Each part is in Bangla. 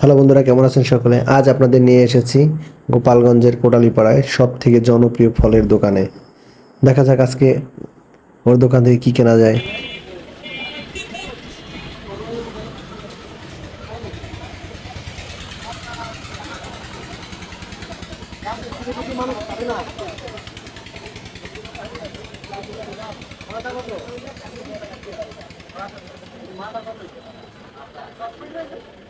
হ্যালো বন্ধুরা, কেমন আছেন সকলে? আজ আপনাদের নিয়ে এসেছি গোপালগঞ্জের কোটালিপাড়ায় সব থেকে জনপ্রিয় ফলের দোকানে। দেখা যাক আজকে ওর দোকান থেকে কি কেনা যায়।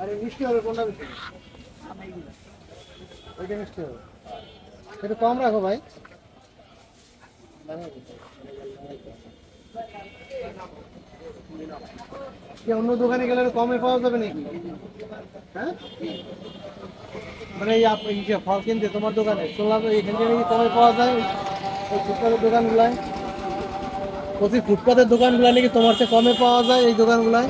আরে মিষ্টি হবে, কোনটা ওইটা মিষ্টি হবে। একটু কম রাখো ভাই। অন্য দোকানে গেলে কমে পাওয়া যাবে নাকি? হ্যাঁ? মানে এই ফল কিনতে তোমার দোকানে তো এখান থেকে কমে পাওয়া যায় ওই দোকানগুলায়। প্রতি ফুটপাতের দোকানগুলো নাকি তোমার চেয়ে কমে পাওয়া যায় এই দোকানগুলায়?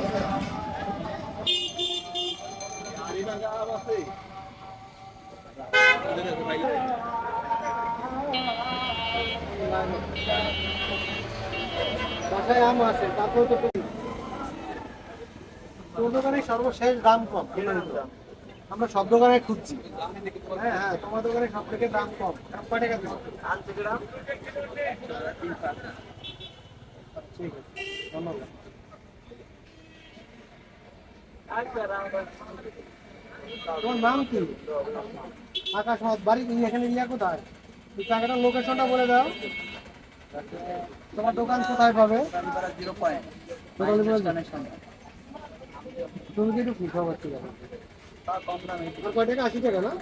আম আছে তো সর্বশেষ দাম কম আমরা সব দোকানে খুঁজছি। হ্যাঁ হ্যাঁ তোমার দোকানে সব থেকে দাম কম। ঠিক আছে ধন্যবাদ তোমার নাম কি? আকাশ বাড়ি এখানে ইয়া কোথায়? টাকাটার লোকেশনটা বলে দাও। তোমার দোকান কোথায় পাবে? তুমি কি একটু ফুট পাচ্ছি কয় টাকা? আশি টাকা না?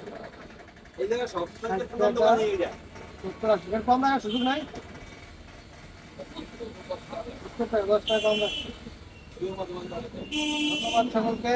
সত্তর আশি টাকা। কম রাখার সুযোগ নাই? দশ টাকা কম রাখছি। ধন্যবাদ সকলকে।